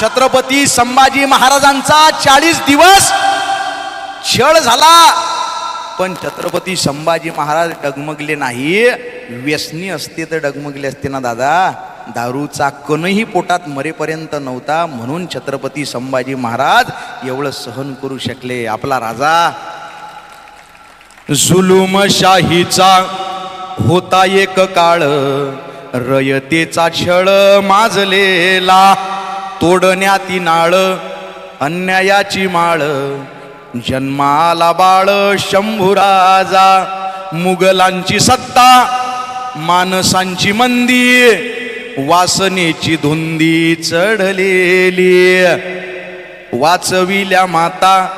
छत्रपती संभाजी महाराजांचा चाळीस दिवस छळ झाला. पण छत्रपती संभाजी महाराज डगमगले नाही. व्यसनी असते तर डगमगले असते ना दादा. दारूचा कणही पोटात मरेपर्यंत नव्हता. म्हणून छत्रपती संभाजी महाराज एवढं सहन करू शकले. आपला राजा जुलुमशाहीचा होता एक काळ. रयतेचा छळ माजलेला. तोडण्याती नाळ अन्यायाची माळ. जन्माला बाळ शंभुराजा मुघलांची सत्ता माणसांची मंदी. वासनेची धुंदी चढलेली. वाचविल्या माता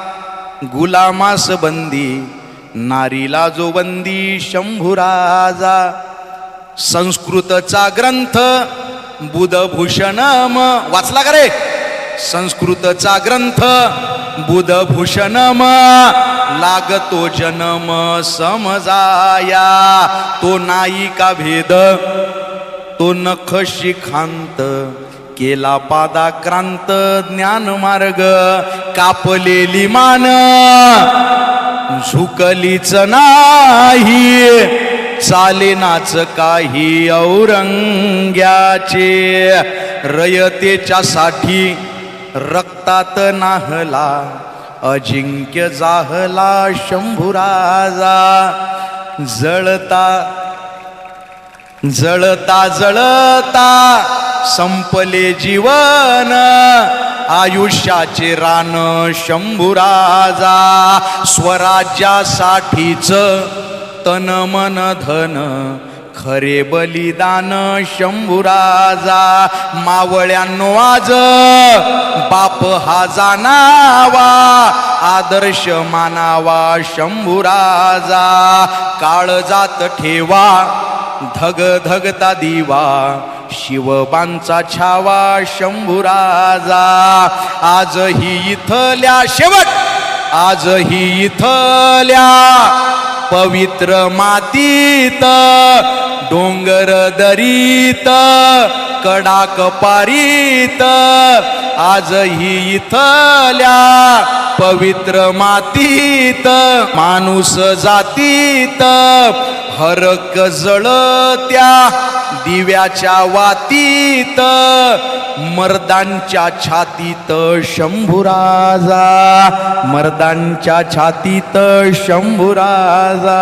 गुलामास बंदी. नारीला जो बंदी शंभुराजा संस्कृतचा ग्रंथ बुधभूषणम. वाचला का रे? संस्कृतचा ग्रंथ. बुधभूषणम. लागतो जन्म समजाया. तो नाही का भेद. तो नख शिखांत. केला पादाक्रांत ज्ञान मार्ग. कापलेली मान. झुकलीच नाही. चालेनाच काही औरंग्याचे रयतेच्या साठी रक्तात नाहला अजिंक्य जाहला शंभुराजा. जळता जळता जळता संपले जीवन आयुष्याचे रान शंभुराजा. स्वराज्यासाठीच तन मन धन खरे बलिदान शंभुराजा मावळ्यांनो आज बाप हा जाणावा आदर्श मानावा शंभुराजा काळ जात ठेवा धग धगता दिवा शिवबांचा छावा शंभुराजा आजही इथल्या शेवट आजही इथल्या पवित्र मातीत डोंगर दरीत कडाक पारीत आजही इथल्या पवित्र मातीत माणूस जातीत हरक जळत्या दिव्याच्या वातीत मर्दांच्या छातीत शंभुराजा मर्दांच्या छातीत शंभुराजा